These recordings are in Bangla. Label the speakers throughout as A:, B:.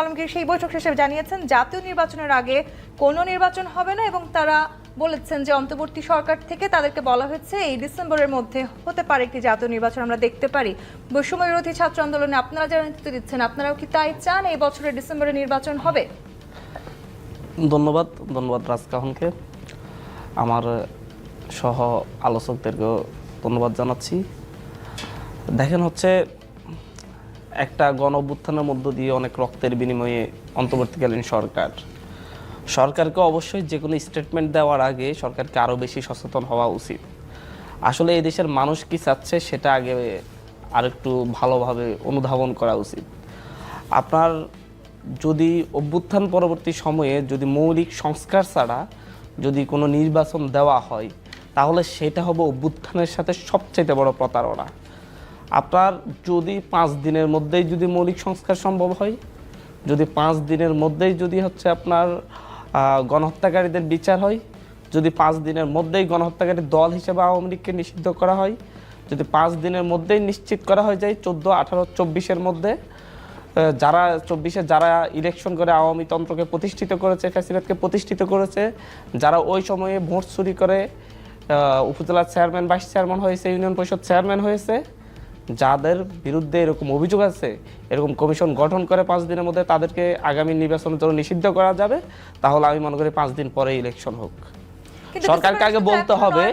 A: আলমগীর সেই বৈঠক শেষে জানিয়েছেন, জাতীয় নির্বাচনের আগে কোনো নির্বাচন হবে না এবং তারা বলেছেন যে অন্তর্বর্তী সরকার থেকে তাদেরকে বলা হয়েছে, এই ডিসেম্বরের মধ্যে হতে পারে একটি জাতীয় নির্বাচন, আমরা দেখতে পারি। বৈষম্য ছাত্র আন্দোলনে আপনারা যারা নেতৃত্ব দিচ্ছেন, আপনারাও কি তাই চান এই বছরের ডিসেম্বরে নির্বাচন হবে?
B: ধন্যবাদ ধন্যবাদ রাজকাহনকে। আমার সহ আলোচকদেরকেও ধন্যবাদ জানাচ্ছি। দেখেন হচ্ছে একটা গণ অভ্যুত্থানের মধ্য দিয়ে অনেক রক্তের বিনিময়ে অন্তর্বর্তীকালীন সরকার। সরকারকে অবশ্যই যে কোনো স্টেটমেন্ট দেওয়ার আগে সরকারকে আরও বেশি সচেতন হওয়া উচিত। আসলে এই দেশের মানুষ কি চাচ্ছে সেটা আগে আরেকটু ভালোভাবে অনুধাবন করা উচিত। আপনার যদি অভ্যুত্থান পরবর্তী সময়ে যদি মৌলিক সংস্কার ছাড়া যদি কোনো নির্বাচন দেওয়া হয়, তাহলে সেটা হবে অভ্যুত্থানের সাথে সবচাইতে বড় প্রতারণা। আপনার যদি পাঁচ দিনের মধ্যেই যদি মৌলিক সংস্কার সম্ভব হয়, যদি পাঁচ দিনের মধ্যেই যদি হচ্ছে আপনার গণহত্যাকারীদের বিচার হয়, যদি পাঁচ দিনের মধ্যেই গণহত্যাকারী দল হিসেবে আওয়ামী লীগকে নিষিদ্ধ করা হয়, যদি পাঁচ দিনের মধ্যেই নিশ্চিত করা হয়ে যায় চোদ্দ, আঠারো, চব্বিশের মধ্যে যারা, চব্বিশে যারা ইলেকশন করে আওয়ামী তন্ত্রকে প্রতিষ্ঠিত করেছে ফ্যাসিবাদকে প্রতিষ্ঠিত করেছে, যারা ওই সময়ে ভোট চুরি করে উপজেলার চেয়ারম্যান ভাইস চেয়ারম্যান হয়েছে ইউনিয়ন পরিষদ চেয়ারম্যান হয়েছে যাদের বিরুদ্ধে এরকম অভিযোগ আছে এরকম কমিশন গঠন করে পাঁচ দিনের মধ্যে তাদেরকে আগামী নির্বাচনের জন্য নিষিদ্ধ করা যাবে তাহলে আমি মনে করি পাঁচ দিন পরে ইলেকশন হোক। সরকারকে আগে বলতে হবে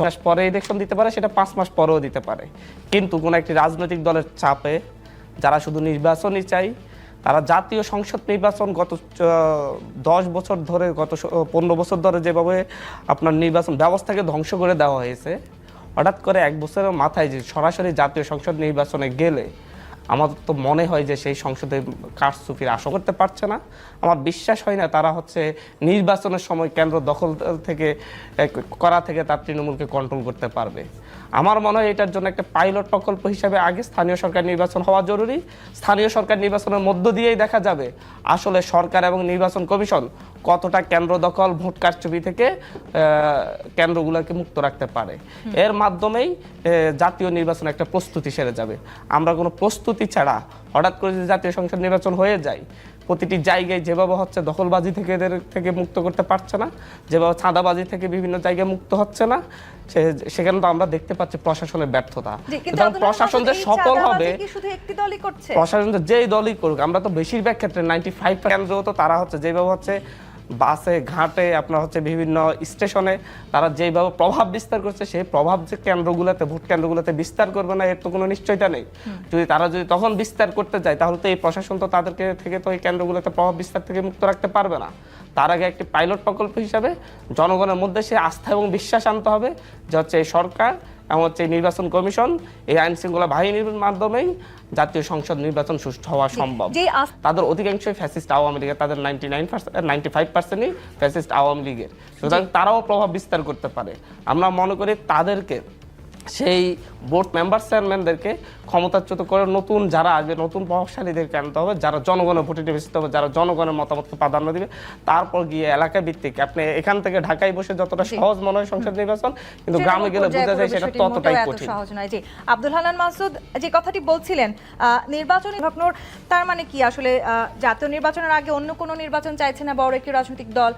A: মাস
B: পরে ইলেকশন দিতে পারে সেটা পাঁচ মাস পরেও দিতে পারে। কিন্তু কোনো একটি রাজনৈতিক দলের চাপে যারা শুধু নির্বাচনই চাই তারা জাতীয় সংসদ নির্বাচন গত দশ বছর ধরে গত পনেরো বছর ধরে যেভাবে আপনার নির্বাচন ব্যবস্থাকে ধ্বংস করে দেওয়া হয়েছে হঠাৎ করে এক বছরের মাথায় যে সরাসরি জাতীয় সংসদ নির্বাচনে গেলে আমার তো মনে হয় যে সেই সংসদে কারচুপির আশা করতে পারছে না। আমার বিশ্বাস হয় না তারা হচ্ছে নির্বাচনের সময় কেন্দ্র দখল থেকে করা থেকে তার তৃণমূলকে কন্ট্রোল করতে পারবে। আমার মনে হয় এটার জন্য একটা পাইলট প্রকল্প হিসাবে আগে স্থানীয় সরকার নির্বাচন হওয়া জরুরি। স্থানীয় সরকার নির্বাচনের মধ্য দিয়েই দেখা যাবে। আসলে সরকার এবং নির্বাচন কমিশন কতটা কেন্দ্র দখল ভোট কারচুপি থেকে কেন্দ্রগুলোকে মুক্ত রাখতে পারে। এর মাধ্যমেই জাতীয় নির্বাচন একটা প্রস্তুতি সেরে যাবে। আমরা কোনো প্রস্তুতি ছাড়া হঠাৎ করে যদি জাতীয় সংসদ নির্বাচন হয়ে যায় প্রতিটি জায়গায় যেভাবে হচ্ছে দখলবাজি থেকে এদের থেকে মুক্ত করতে পারছে না যেভাবে চাঁদাবাজি থেকে বিভিন্ন জায়গায় মুক্ত হচ্ছে না সেখানে তো আমরা দেখতে পাচ্ছি প্রশাসনের ব্যর্থতা। সুতরাং প্রশাসন যে সফল হবে প্রশাসন তো যেই দলই করুক আমরা তো বেশিরভাগ ক্ষেত্রে নাইনটি ফাইভ কেন্দ্র তো তারা হচ্ছে যেভাবে হচ্ছে বাসে ঘাটে আপনার হচ্ছে বিভিন্ন স্টেশনে তারা যেভাবে প্রভাব বিস্তার করছে সেই প্রভাব যে কেন্দ্রগুলোতে ভোট কেন্দ্রগুলোতে বিস্তার করবে না এর তো কোনো নিশ্চয়তা নেই। যদি তারা যদি তখন বিস্তার করতে যায় তাহলে তো এই প্রশাসন তো তাদেরকে থেকে তো এই কেন্দ্রগুলোতে প্রভাব বিস্তার থেকে মুক্ত রাখতে পারবে না। তার আগে একটি পাইলট প্রকল্প হিসাবে জনগণের মধ্যে সে আস্থা এবং বিশ্বাস আনতে হবে যে হচ্ছে এই সরকার এবং হচ্ছে নির্বাচন কমিশন এই আইন শৃঙ্খলা বাহিনীর মাধ্যমেই জাতীয় সংসদ নির্বাচন সুষ্ঠু হওয়া সম্ভব। তাদের অধিকাংশই ফ্যাসিস্ট আওয়ামী লীগের তাদের ninety nine percent ninety five পার্সেন্টই ফ্যাসিস্ট আওয়ামী লীগের। সুতরাং তারাও প্রভাব বিস্তার করতে পারে। আমরা মনে করি তাদেরকে সেই বোর্ড মেম্বার চেয়ারম্যানদেরকে ক্ষমতাচ্যুত করে নতুন যারা আসবে নতুন প্রভাবশালীদেরকে আনতে হবে যারা জনগণের ভোটে নিবেশিত হবে যারা জনগণের মতামতকে প্রাধান্য দিবে। তারপর গিয়ে এলাকা ভিত্তিক আপনি এখান থেকে ঢাকায় বসে যতটা সহজ মনে হয় সংসদ নির্বাচন কিন্তু গ্রামে গেলে বোঝা যায় সেটা ততটাই কঠিন।
A: সহজ নয়। জি আব্দুল হানান মাসুদ যে কথাটি বলছিলেন আহ, নির্বাচনী ভগ্নর তার মানে কি? আসলে জাতীয় নির্বাচনের আগে অন্য কোনো নির্বাচন চাইছে না বড় একটি রাজনৈতিক দল?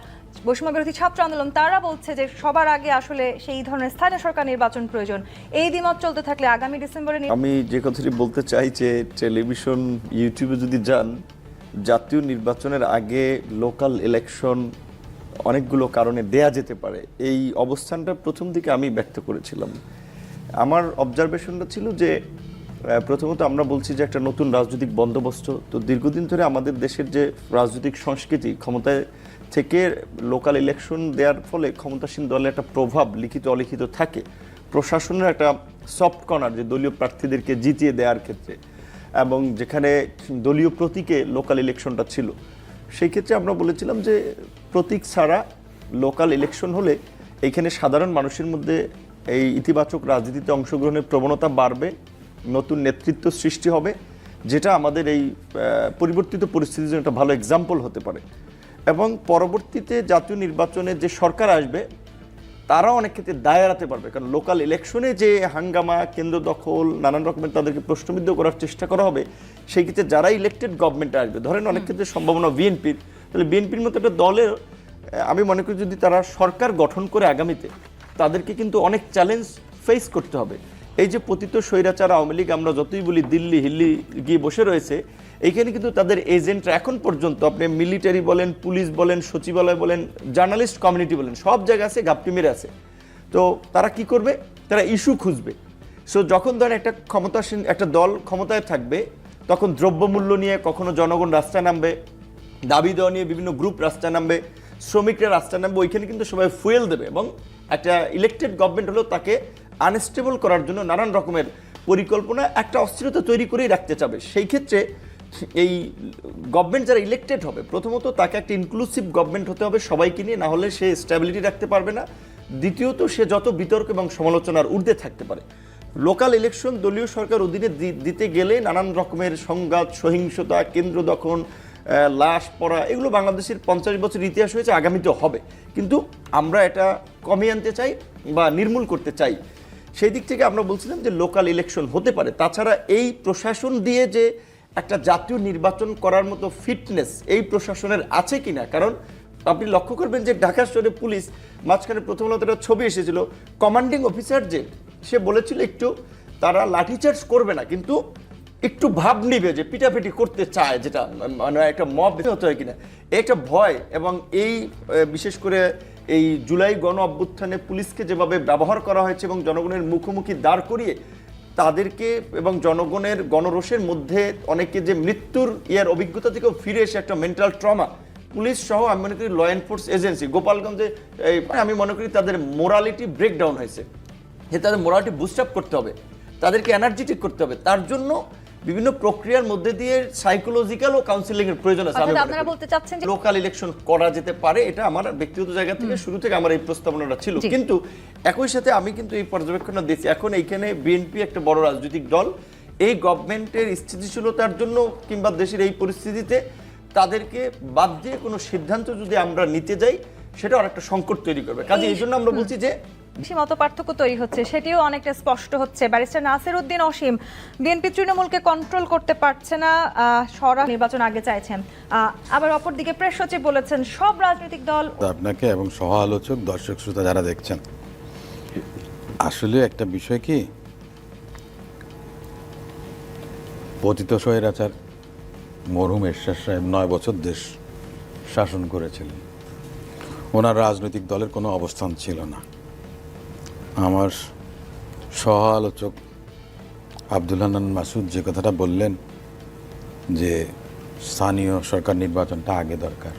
A: বৈষম্য বিরোধী ছাত্র আন্দোলন, তারা বলছে যে সবার আগে আসলে সেই ধরনের স্থানীয় সরকার নির্বাচন প্রয়োজন। এই দ্বিমত চলতে থাকলে আগামী ডিসেম্বরে
C: আমি যে কথাটি বলতে চাই যে টেলিভিশন, ইউটিউবে যদি যান, জাতীয় নির্বাচনের আগে লোকাল ইলেকশন অনেকগুলো কারণে দেয়া যেতে পারে। এই অবস্থানটা প্রথম দিকে আমি ব্যক্ত করেছিলাম। আমার অবজারভেশনটা ছিল যে প্রথমত আমরা বলছি যে একটা নতুন রাজনৈতিক বন্দোবস্ত। তো দীর্ঘদিন ধরে আমাদের দেশের যে রাজনৈতিক সংস্কৃতি, ক্ষমতায় থেকে লোকাল ইলেকশন দেওয়ার ফলে ক্ষমতাসীন দলের একটা প্রভাব লিখিত অলিখিত থাকে। প্রশাসনের একটা সফট কর্নার যে দলীয় প্রার্থীদেরকে জিতিয়ে দেওয়ার ক্ষেত্রে এবং যেখানে দলীয় প্রতীকে লোকাল ইলেকশনটা ছিল। সেই ক্ষেত্রে আমরা বলেছিলাম যে প্রতীক ছাড়া লোকাল ইলেকশন হলে এইখানে সাধারণ মানুষের মধ্যে এই ইতিবাচক রাজনীতিতে অংশগ্রহণের প্রবণতা বাড়বে, নতুন নেতৃত্ব সৃষ্টি হবে, যেটা আমাদের এই পরিবর্তিত পরিস্থিতির জন্য একটা ভালো এক্সাম্পল হতে পারে। এবং পরবর্তীতে জাতীয় নির্বাচনে যে সরকার আসবে তারা অনেক ক্ষেত্রে দায় এড়াতে পারবে। কারণ লোকাল ইলেকশনে যে হাঙ্গামা কেন্দ্র দখল নানান রকমের তাদেরকে প্রশ্নবিদ্ধ করার চেষ্টা করা হবে সেই ক্ষেত্রে যারা ইলেকটেড গভর্নমেন্টে আসবে ধরেন অনেক ক্ষেত্রে সম্ভাবনা বিএনপির তাহলে বিএনপির মতো একটা দলের আমি মনে করি যদি তারা সরকার গঠন করে আগামীতে তাদেরকে কিন্তু অনেক চ্যালেঞ্জ ফেস করতে হবে। এই যে পতিত স্বৈরাচার আওয়ামী লীগ আমরা যতই বলি দিল্লি হিল্লি গিয়ে বসে রয়েছে এইখানে কিন্তু তাদের এজেন্টরা এখন পর্যন্ত আপনি মিলিটারি বলেন পুলিশ বলেন, সচিবালয় বলেন জার্নালিস্ট কমিউনিটি বলেন, সব জায়গায় আছে গাপটি মেরে আছে। তো তারা কি করবে? তারা ইস্যু খুঁজবে। সো যখন ধরেন একটা ক্ষমতাসীন, একটা দল ক্ষমতায় থাকবে, তখন দ্রব্যমূল্য নিয়ে কখনো জনগণ রাস্তায় নামবে, দাবি দেওয়া নিয়ে বিভিন্ন গ্রুপ রাস্তায় নামবে, শ্রমিকরা রাস্তায় নামবে, ওইখানে কিন্তু সবাই ফুয়েল দেবে এবং একটা ইলেকটেড গভর্নমেন্ট হলেও তাকে আনস্টেবল করার জন্য নানান রকমের পরিকল্পনা, একটা অস্থিরতা তৈরি করেই রাখতে চাবে। সেই ক্ষেত্রে এই গভর্নমেন্ট যারা ইলেকটেড হবে, প্রথমত তাকে একটা ইনক্লুসিভ গভর্নমেন্ট হতে হবে সবাইকে নিয়ে না হলে সে স্ট্যাবিলিটি রাখতে পারবে না। দ্বিতীয়ত, সে যত বিতর্ক এবং সমালোচনার ঊর্ধ্বে থাকতে পারে। লোকাল ইলেকশন দলীয় সরকার অধীনে দিতে গেলে নানান রকমের সংঘাত, সহিংসতা, কেন্দ্র দখল লাশ পড়া, এগুলো বাংলাদেশের পঞ্চাশ বছর ইতিহাস হয়েছে, আগামীতেও হবে। কিন্তু আমরা এটা কমিয়ে আনতে চাই বা নির্মূল করতে চাই। সেই দিক থেকে আমরা বলছিলাম যে লোকাল ইলেকশন হতে পারে। তাছাড়া এই প্রশাসন দিয়ে যে একটা জাতীয় নির্বাচন করার মতো ফিটনেস এই প্রশাসনের আছে কিনা? কারণ আপনি লক্ষ্য করবেন যে ঢাকা শহরে পুলিশ মাঝখানে প্রথম একটা ছবি এসেছিল। কমান্ডিং অফিসার যে, সে বলেছিল একটু তারা লাঠিচার্জ করবে না, কিন্তু একটু ভাব নিবে যে পিটাপিটি করতে চায় যেটা মানে একটা মব হতে হয় কিনা। একটা ভয় এবং এই বিশেষ করে এই জুলাই গণ অভ্যুত্থানে পুলিশকে যেভাবে ব্যবহার করা হয়েছে এবং জনগণের মুখোমুখি দাঁড় করিয়ে তাদেরকে এবং জনগণের গণরোষের মধ্যে অনেকে যে মৃত্যুর ইয়ার অভিজ্ঞতা থেকেও ফিরে এসে একটা মেন্টাল ট্রমা পুলিশ সহ আমি মনে করি ল এনফোর্স এজেন্সি গোপালগঞ্জে আমি মনে করি তাদের মোরালিটি ব্রেকডাউন হয়েছে। যে তাদের মোরালিটি বুস্ট আপ করতে হবে। তাদেরকে এনার্জেটিক করতে হবে। তার জন্য বিভিন্ন প্রক্রিয়ার মধ্যে দিয়ে সাইকোলজিক্যাল ও কাউন্সিলিং এর প্রয়োজন আছে।
A: আপনারা বলতে চাচ্ছেন যে
C: লোকাল ইলেকশন করা যেতে পারে এটা আমার ব্যক্তিগত জায়গা থেকে শুরু থেকে আমার এই প্রস্তাবনাটা ছিল। কিন্তু একই সাথে আমি কিন্তু এই পর্যবেক্ষণটা দিচ্ছি। এখন এইখানে বিএনপি একটা বড় রাজনৈতিক দল এই গভর্নমেন্টের স্থিতিশীলতার জন্য কিংবা দেশের এই পরিস্থিতিতে তাদেরকে বাদ দিয়ে কোনো সিদ্ধান্ত যদি আমরা নিতে যাই সেটা একটা সংকট তৈরি করবে। কাজে এই জন্য আমরা বলছি যে
A: বেশি মত পার্থক্য তৈরি হচ্ছে, সেটিও অনেকটা স্পষ্ট হচ্ছে। ব্যারিস্টার নাসির উদ্দিন অসীম, বিএনপি তৃণমূলকে কন্ট্রোল করতে পারছে না সরা নির্বাচন আগে চাইছেন। আবার অপরদিকে প্রেস সচিব বলেছেন, সব রাজনৈতিক দল
D: আপনাকে এবং সহ আলোচক দর্শক, শ্রোতা যারা দেখছেন, আসলে একটা বিষয় কি? পতিত স্বৈরাচার মরহুম এরশাদ সাহেব নয় বছর দেশ শাসন করেছিলেন। ওনার রাজনৈতিক দলের কোনো অবস্থান ছিল না। আমার সহ আলোচক আব্দুল হান্নান মাসুদ যে কথাটা বললেন যে স্থানীয় সরকার নির্বাচনটা আগে দরকার।